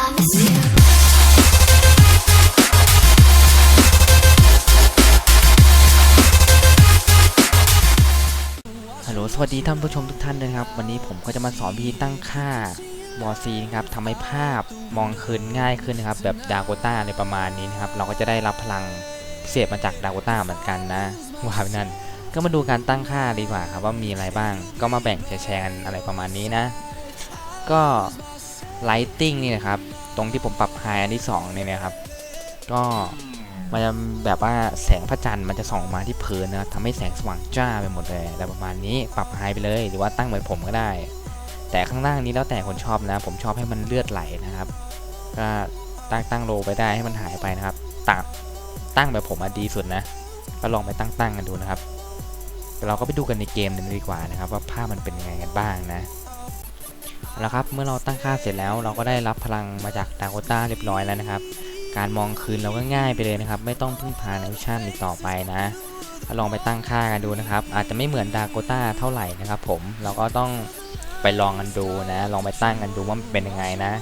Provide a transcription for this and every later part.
ฮัลโหลสวัสดีท่านผู้ชมทุกท่านเลยนะครับ วันนี้ผมก็จะมาสอนวิธีตั้งค่าบอซีนะครับทำให้ภาพมองคืนง่ายขึ้นนะครับ แบบดาโกต้าในประมาณนี้นะครับ เราก็จะได้รับพลังพิเศษมาจากดาโกต้าเหมือนกันนะว่าไปนั่นก็มาดูการตั้งค่าดีกว่าครับว่ามีอะไรบ้าง ก็มาแบ่งแชร์กันอะไรประมาณนี้นะ ก็ไลติ้งนี่นะครับ รงที่ผมปรับไฮอันที่สองเนี่ยนะครับ ก็มันจะแบบว่าแสงพระจันทร์มันจะส่องมาที่พื้นนะทำให้แสงสว่างจ้าไปหมดเลยอะไรประมาณนี้ปรับไฮไปเลย หรือว่าตั้งเหมือนผมก็ได้ แต่ข้างล่างนี้แล้วแต่คนชอบนะ ผมชอบให้มันเลือดไหลนะครับ ก็ตั้งตั้งโลไปได้ให้มันหายไปนะครับตั้งตั้งแบบผมอะดีสุดนะ ก็ลองไปตั้งตั้งกันดูนะครับเดี๋ยวเราก็ไปดูกันในเกมกันดีกว่านะครับ ว่าภาพมันเป็นยังไงกันบ้างนะ เอาละครับเมื่อเราตั้งค่าเสร็จแล้ว เราก็ได้รับพลังมาจากดาโกต้าเรียบร้อยแล้วนะครับ การมองคืนเราก็ง่ายไปเลยนะครับ ไม่ต้องพึ่งพาในวิชั่นอีกต่อไปนะลองไปตั้งค่ากันดูนะครับ อาจจะไม่เหมือนดาโกต้าเท่าไหร่นะครับผมเราก็ต้องไปลองกันดูนะ ลองไปตั้งกันดูว่ามันเป็นยังไงนะ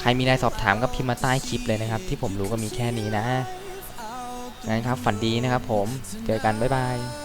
ใครมีอะไรสอบถามก็พิมพ์มาใต้คลิปเลยนะครับ ที่ผมรู้ก็มีแค่นี้นะงั้นครับฝันดีนะครับผมเจอกันบ๊ายบาย